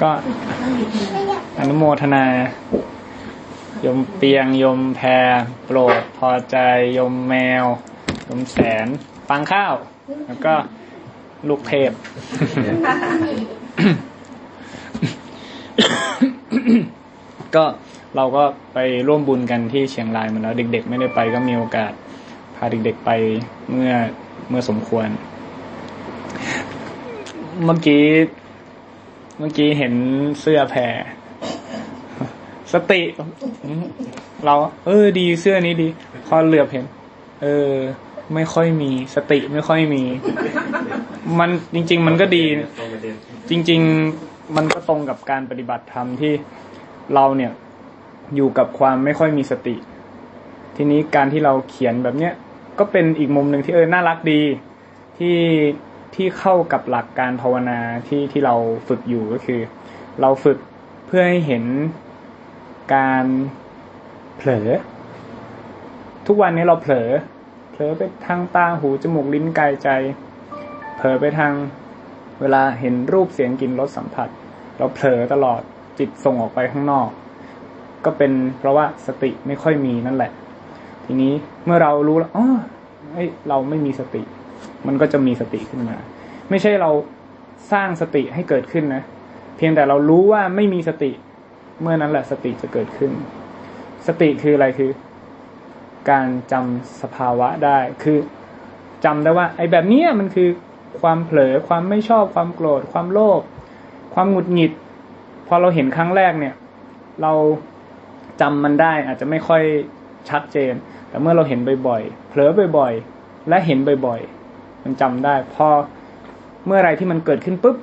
ก็อนุโมทนายมเปียงยมแพรโปรดพอใจยมแมว ยมแสนฟังข้าว แล้วก็ลูกเทพ ก็เราก็ไปร่วมบุญกันที่เชียงรายมาแล้ว เด็ก ๆ ไม่ได้ไปก็มีโอกาส พาเด็ก ๆ ไปเมื่อเมื่อสมควร เมื่อกี้ มื่อกี้เห็นเสื้อแพรสติ เรา เออ ดีเสื้อนี้ดี พอเหลือบเห็น เออ ไม่ค่อยมี สติไม่ค่อยมี มันจริง ๆ มันก็ดี จริง ๆ มันก็ตรงกับการปฏิบัติธรรมที่เราเนี่ย อยู่กับความไม่ค่อยมีสติ ทีนี้การที่เราเขียนแบบเนี้ยก็เป็นอีกมุมหนึ่งที่เออน่ารักดีที่ ที่เข้ากับหลักการภาวนาที่ที่เราฝึกอยู่ก็คือ เราฝึกเพื่อให้เห็นการเผลอ ทุกวันนี้เราเผลอ เผลอไปทางตาหูจมูกลิ้นกายใจ เผลอไปทางเวลาเห็นรูปเสียงกลิ่นรสสัมผัส เราเผลอตลอดจิตส่งออกไปข้างนอก ก็เป็นเพราะว่าสติไม่ค่อยมีนั่นแหละ ทีนี้เมื่อเรารู้แล้วอ๋อเอ้เราไม่มีสติ มันก็จะมีสติขึ้นมา ไม่ใช่เราสร้างสติให้เกิดขึ้นนะ เพียงแต่เรารู้ว่าไม่มีสติ เมื่อนั้นแหละสติจะเกิดขึ้น สติคืออะไรคือ การจำสภาวะได้คือจำได้ว่า ไอ้แบบเนี้ยมันคือความเผลอความไม่ชอบความโกรธ ความโลภความหงุดหงิด พอเราเห็นครั้งแรกเนี่ย เราจำมันได้อาจจะไม่ค่อยชัดเจน แต่เมื่อเราเห็นบ่อยๆเผลอบ่อยๆ และเห็นบ่อยๆ มันจำได้ พอเมื่อไรที่มันเกิดขึ้นปุ๊บ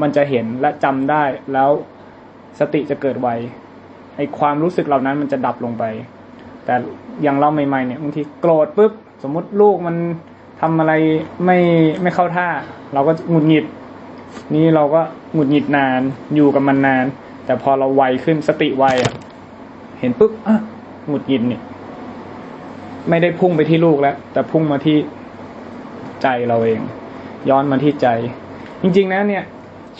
มันจะเห็นและจำได้ แล้วสติจะเกิดไวไอความรู้สึกเหล่านั้นมันจะดับลงไป แต่อย่างเราใหม่ๆเนี่ยบางทีโกรธปุ๊บ สมมุติลูกมันทำอะไรไม่ไม่เข้าท่า เราก็หงุดหงิด นี่เราก็หงุดหงิดนานอยู่กับมันนาน แต่พอเราไวขึ้นสติไวอะ เห็นปุ๊บอะหงุดหงิดเนี่ย ไม่ได้พุ่งไปที่ลูกแล้ว แต่พุ่งมาที่ ใจเราเอง ย้อนมาที่ใจ จริง ๆนะเนี่ย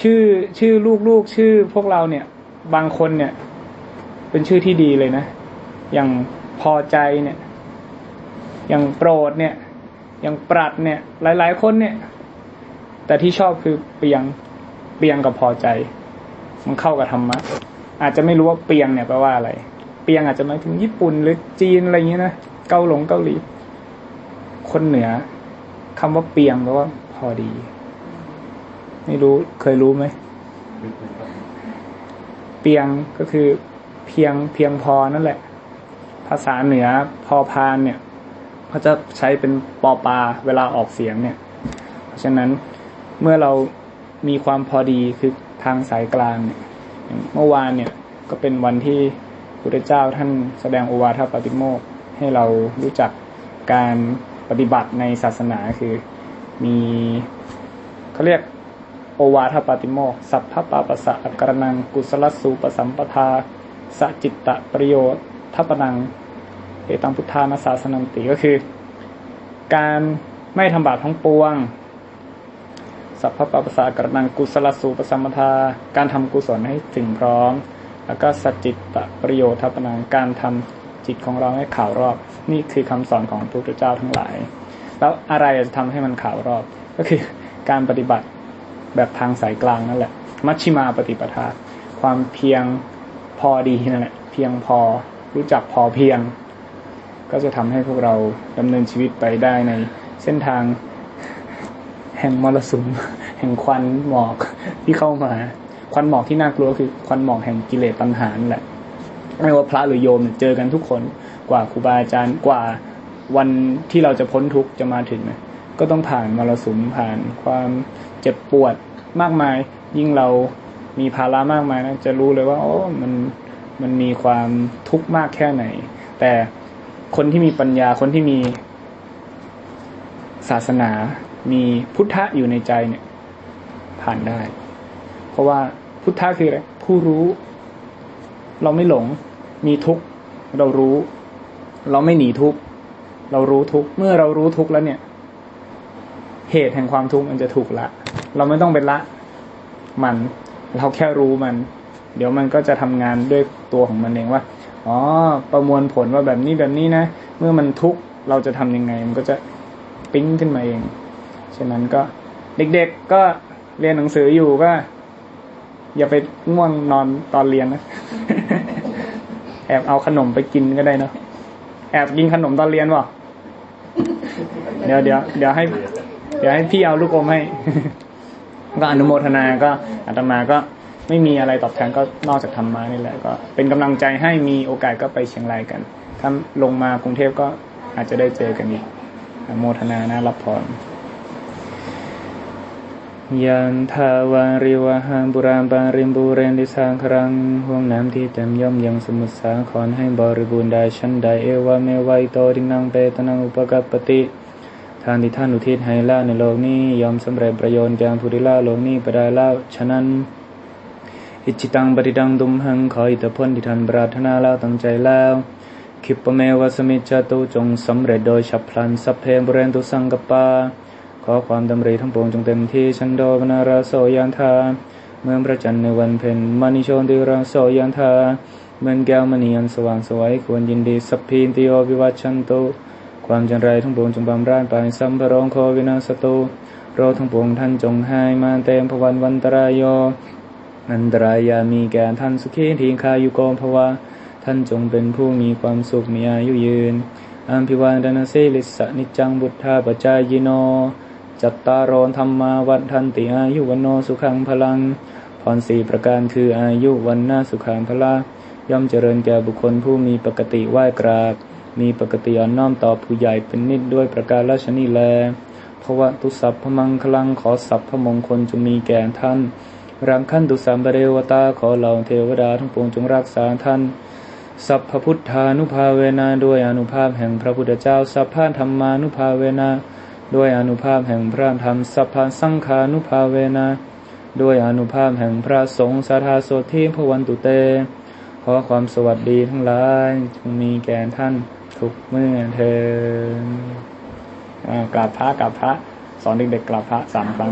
ชื่อชื่อลูกๆชื่อพวกเราเนี่ย บางคนเนี่ย เป็นชื่อที่ดีเลยนะ อย่างพอใจเนี่ย อย่างโปรดเนี่ย อย่างปรัดเนี่ย หลายๆคนเนี่ย แต่ที่ชอบคือเปียงเปียงกับพอใจ มันเข้ากับธรรมะอาจจะไม่รู้ว่าเปียงเนี่ยแปลว่าอะไร เปียงอาจจะหมายถึงญี่ปุ่นหรือจีนอะไรอย่างเงี้ยนะ เกาหลงเกาหลี คนเหนือ คำว่าเปียงแปลว่าพอดี ไม่รู้เคยรู้ไหม เปียงก็คือเพียงเพียงพอนั่นแหละ ภาษาเหนือพอพานเนี่ยเขาจะใช้เป็นปอปลาเวลาออกเสียงเนี่ย เพราะฉะนั้นเมื่อเรามีความพอดีคือทางสายกลางเนี่ยเมื่อวานเนี่ยก็เป็นวันที่พระพุทธเจ้าท่านแสดงโอวาทปาติโมกให้เรารู้จักการ ปฏิบัติในศาสนาคือมีเขาเรียกโอวาทปาติโมกสัพพะปาปะสะอักรนังกุศลสูปสัมปทาสจิตตะประโยชน์ทัปนังเอตังพุทธานาสาสนันติก็คือ การไม่ทำบาปทั้งปวง สัพพะปาปะสะอักรนังกุศลสูปสัมปทา การทำกุศลให้ถึงพร้อม แล้วก็สจิตตะประโยชน์ทัปนังการทำ จิตของเราให้ข่าวรอบ นี่คือคำสอนของพระพุทธเจ้าทั้งหลาย แล้วอะไรจะทำให้มันข่าวรอบ ก็คือการปฏิบัติแบบทางสายกลางนั่นแหละ มัชชิมาปฏิปทา ความเพียงพอดีนั่นแหละ เพียงพอรู้จักพอเพียง ก็จะทำให้พวกเราดำเนินชีวิตไปได้ในเส้นทางแห่งมรสุมแห่งควันหมอกที่เข้ามา ควันหมอกที่น่ากลัวคือควันหมอกแห่งกิเลสตัณหานั่นแหละ ไม่ว่าพระหรือโยมเจอกันทุกคนกว่าครูบาอาจารย์กว่าวันที่เราจะพ้นทุกข์จะมาถึงก็ต้องผ่านมรสุมผ่านความเจ็บปวดมากมาย ยิ่งเรามีภาระมากมายนะจะรู้เลยว่าโอ้มันมันมีความทุกข์มากแค่ไหน แต่คนที่มีปัญญาคนที่มีศาสนา มีพุทธะอยู่ในใจเนี่ย ผ่านได้ เพราะว่าพุทธะคืออะไรผู้รู้ เราไม่หลง มีทุกข์เรารู้ เราไม่หนีทุกข์เรารู้ทุกข์เมื่อเรารู้ทุกข์แล้วเนี่ย เหตุแห่งความทุกข์มันจะถูกละ เราไม่ต้องไปละ มัน เราแค่รู้มัน เดี๋ยวมันก็จะทำงานด้วยตัวของมันเองว่าอ๋อ ประมวลผลว่าแบบนี้แบบนี้นะ เมื่อมันทุกข์เราจะทำยังไง มันก็จะปิ๊งขึ้นมาเอง ฉะนั้นก็เด็กๆก็เรียนหนังสืออยู่ก็ อย่าไปง่วงนอนตอนเรียนนะ แอบเอาขนมไปกินก็ได้เนอะแอบกินขนมตอนเรียนวะเดี๋ยวเดี๋ยวเดี๋ยวให้ เดี๋ยวให้พี่เอาลูกอมให้ ก็อนุโมทนาก็อาตมาก็ไม่มีอะไรตอบแทนก็นอกจากธรรมานี่แหละก็เป็นกำลังใจให้มีโอกาสก็ไปเชียงรายกันถ้าลงมากรุงเทพก็อาจจะได้เจอกันอีกอนุโมทนานะรับพร ยันทาวาริวหาบุราบาริมบูเรนดิสางครังห่วงน้ำที่เต็มย่อมยังสมุทรสาครให้บริบูรณ์ได้ชั้นใดเอวาเมวัยโตดินังเปตนังอุปกัปปติทานที่ท่านอุทิศให้ล่าในโลกนี้ยอมสำเร็จประโยชน์แก่ผู้ที่ล่าโลกนี้ไปได้แล้วฉะนั้น อิจิตังปฏิดังดุมหังขออิทธพลที่ท่านปรารถนาแล้วตั้งใจแล้วคิปเมวสมิจจตุจงสำเร็จโดยฉับพลันสัพเพบุเรนตุสังกปา ขอความดำริทั้งปวงจงเต็มที่ชันโดบนาราโสยันทาเมื่อพระจันทร์ในวันเพ็ญมณีโชติราโสยันทาเมือนแก้วมณีอันสว่างสวยควรยินดีสัพพีนติโยวิวัชชันตุความจันไรทั้งปวงจงบำราญไปสัมภโรงโควินาสตุโรทั้งปวงท่านจงหายมาเต็มพวันวันตรายโยอันตรายามีแก่ท่านสุขีทีคายุโกภวะท่านจงเป็นผู้มีความสุขมีอายุยืนอัมพิวานดานาสิลิสะนิจจังบุทธาปจายโน จัตตารอนธรรมาวัฏทันติอายุวันโนสุขังพลังพรสี่ประการคืออายุวันนาสุขังพละย่อมเจริญแก่บุคคลผู้มีปกติไหว้กราบ มีปกติอ่อนน้อมต่อผู้ใหญ่เป็นนิดด้วยประการราชนีแลเพราะว่าตุสัพพมังคลังขอสัพพมงคลจงมีแก่ท่านรังขันตุสัมปเรวตาขอเหล่าเทวดาทั้งปวงจงรักษาท่าน สัพพพุทธานุภาเวนะด้วยอนุภาพแห่งพระพุทธเจ้า สัพพะธรรมานุภาเวนะ ด้วยอนุภาพแห่งพระธรรมสัพพสังขานุภาเวนะด้วยอนุภาพแห่งพระสงฆ์สาธาโสทิพวันตุเต ขอความสวัสดีทั้งหลายจงมีแก่ท่านทุกเมื่อเทินอ่ากราบพระกราบพระ สอนเด็กๆกราบพระสามครั้ง